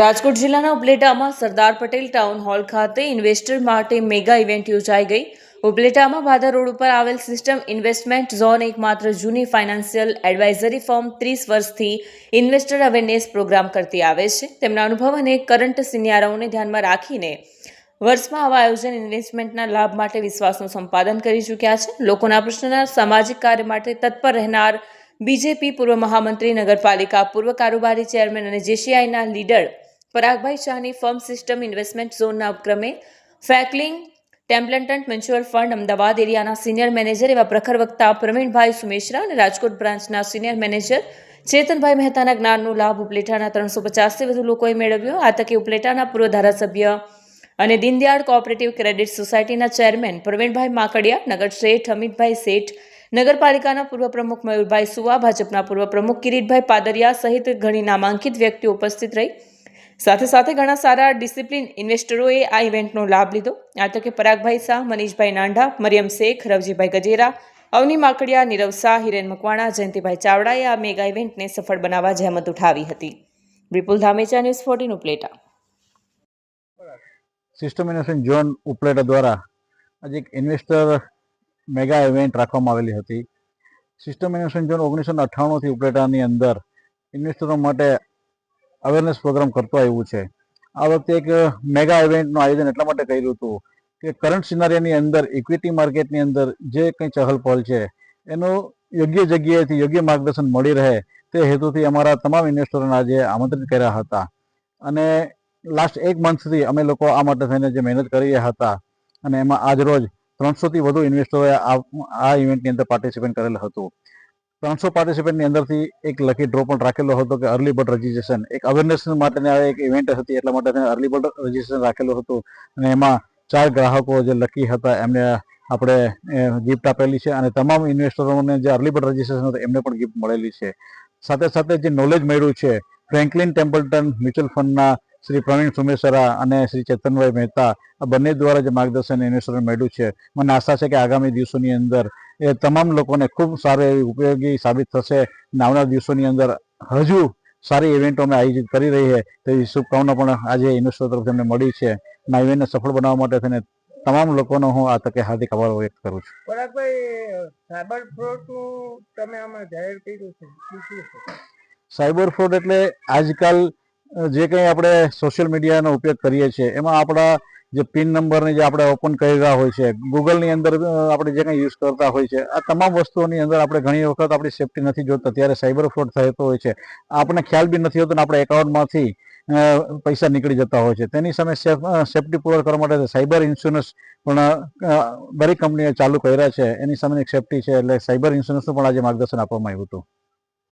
રાજકોટ જિલ્લાના ઉપલેટામાં Sardar Patel town hall ખાતે ઇન્વેસ્ટર માટે મેગા ઇવેન્ટ યોજાઈ ગઈ. ઉપલેટામાં ભાદર રોડ ઉપર આવેલ સિસ્ટમ ઇન્વેસ્ટમેન્ટ ઝોન એકમાત્ર જૂની ફાઇનાન્શિયલ એડવાઇઝરી ફોર્મ ત્રીસ વર્ષથી ઇન્વેસ્ટર અવેરનેસ પ્રોગ્રામ કરતી આવે છે. તેમના અનુભવ અને કરંટ સિનિયારોને ધ્યાનમાં રાખીને વર્ષમાં આવા આયોજન ઇન્વેસ્ટમેન્ટના લાભ માટે વિશ્વાસનું સંપાદન કરી ચૂક્યા છે. લોકોના પ્રશ્નના સામાજિક કાર્ય માટે તત્પર રહેનાર બીજેપી પૂર્વ મહામંત્રી, નગરપાલિકા પૂર્વ કારોબારી ચેરમેન અને જેસીઆઈના લીડર પરાગભાઈ શાહની ફર્મ સિસ્ટમ ઇન્વેસ્ટમેન્ટ ઝોનના ઉપક્રમે Franklin Templeton mutual fund, Ahmedabad એરિયાના senior manager એવા પ્રખર વક્તા પ્રવીણભાઈ સુમેશ્રા અને રાજકોટ બ્રાન્ચના સિનિયર મેનેજર ચેતનભાઈ મહેતાના જ્ઞાનનો લાભ ઉપલેટાના ત્રણસો પચાસથી વધુ લોકોએ મેળવ્યો. આ તકે ઉપલેટાના પૂર્વ ધારાસભ્ય અને દીનદયાળ કોઓપરેટિવ ક્રેડિટ સોસાયટીના ચેરમેન પ્રવીણભાઈ માકડિયા, નગર શેઠ અમિતભાઈ શેઠ, નગરપાલિકાના પૂર્વ પ્રમુખ મયુરભાઈ સુવા, ભાજપના પૂર્વ પ્રમુખ કિરીટભાઈ પાદરિયા સહિત ઘણી નામાંકિત વ્યક્તિઓ ઉપસ્થિત રહી. સાથે સાથે ઘણા સારા ડિસિપ્લિન ઇન્વેસ્ટરોએ આ ઇવેન્ટનો લાભ લીધો. આ તકે પરાગભાઈ શાહ, મનીષભાઈ નાંઢા, મરિયમ શેખ, રવજીભાઈ ગજેરા, અવની માકડિયા, નીરવ શાહ, હિરેન મકવાણા, જયંતિભાઈ ચાવડાએ આ મેગા ઇવેન્ટને સફળ બનાવવા જહેમત ઉઠાવી હતી. Vipul Dhamecha, news fourteen, Upleta. System innovation zone Upleta દ્વારા આજે એક ઇન્વેસ્ટર મેગા ઇવેન્ટ રાખવામાં આવેલી હતી. સિસ્ટમ ઇનોવેશન ઝોન ઓગણીસો અઠ્ઠાણુંથી ઉપલેટાની અંદર ઇન્વેસ્ટરો માટે અવેરનેસ પ્રોગ્રામ કરતો આવ્યું છે. આ વખતે એક મેગા ઇવેન્ટનું આયોજન એટલા માટે કર્યું હતું કે કરંટ સિનારિયાની અંદર ઇક્વિટી માર્કેટની અંદર જે કંઈ ચહલપહલ છે, એનું યોગ્ય જગ્યાએથી યોગ્ય માર્ગદર્શન મળી રહે તે હેતુથી અમારા તમામ ઇન્વેસ્ટરોને આજે આમંત્રિત કર્યા હતા. અને લાસ્ટ એક મંથથી અમે લોકો આ માટે થઈને જે મહેનત કરી હતા અને એમાં આજ રોજ ત્રણસોથી વધુ ઇન્વેસ્ટરોએ આ ઇવેન્ટની અંદર પાર્ટિસિપેટ કરેલ હતું. ત્રણસો પાર્ટિસિપેટની અંદરથી એક લકી ડ્રો પણ રાખેલો હતો કે અર્લી બર્ડ રજીસ્ટ્રેશન એક અવેરનેસ માટેની આ એક ઇવેન્ટ હતી, એટલા માટે તેને અર્લી બર્ડ રજીસ્ટ્રેશન રાખેલું હતું. અને એમાં ચાર ગ્રાહકો જે લકી હતા, એમને આપણે ગિફ્ટ આપેલી છે અને તમામ ઇન્વેસ્ટરોને જે અર્લી બર્ડ રજીસ્ટ્રેશન હતું, એમને પણ ગિફ્ટ મળેલી છે. સાથે સાથે જે નોલેજ મળ્યું છે ફ્રેન્કલિન ટેમ્પલ્ટન મ્યુચ્યુઅલ ફંડના શ્રી પ્રવીણ સુમેસરા અને શ્રી ચેતનભાઈ મહેતા આ બંને દ્વારા જે માર્ગદર્શન ઇન્વેસ્ટરને મળ્યું છે. મને આશા છે કે આગામી દિવસોની અંદર એ તમામ લોકોને ખૂબ સારું એવી ઉપયોગી સાબિત થશે આવનાર દિવસોની અંદર હજુ સારી ઇવેન્ટો અમે આયોજિત કરી રહી છે. તેવી શુભકામના પણ આજે ઇન્વેસ્ટર તરફથી અમને મળી છે. અને આ ઇવેન્ટને સફળ બનાવવા માટે થઈને તમામ લોકોનો હું આ તકે હાર્દિક આભાર વ્યક્ત કરું છું. પરાગભાઈ સાયબર ફ્રોડનું તમે આમાં જાહેર કર્યું છે. શું શું છે? સાયબર ફ્રોડ એટલે આજકાલ જે કંઈ આપણે સોશિયલ મીડિયાનો ઉપયોગ કરીએ છીએ, એમાં આપણા જે પિન નંબરને જે આપણે ઓપન કરી હોય છે ગૂગલની અંદર આપણે જે કંઈ યુઝ કરતા હોય છે, આ તમામ વસ્તુઓની અંદર આપણે ઘણી વખત આપણી સેફટી નથી જોતા. ત્યારે સાયબર ફ્રોડ થતો હોય છે. આપણને ખ્યાલ બી નથી હોતો ને આપણા એકાઉન્ટમાંથી પૈસા નીકળી જતા હોય છે. તેની સામે સેફ સેફટી પૂર્વક કરવા માટે સાયબર ઇન્સ્યોરન્સ પણ દરેક કંપનીએ ચાલુ કર્યા છે. એની સામે એક સેફટી છે એટલે સાયબર ઇન્સ્યોરન્સનું પણ આજે માર્ગદર્શન આપવામાં આવ્યું હતું.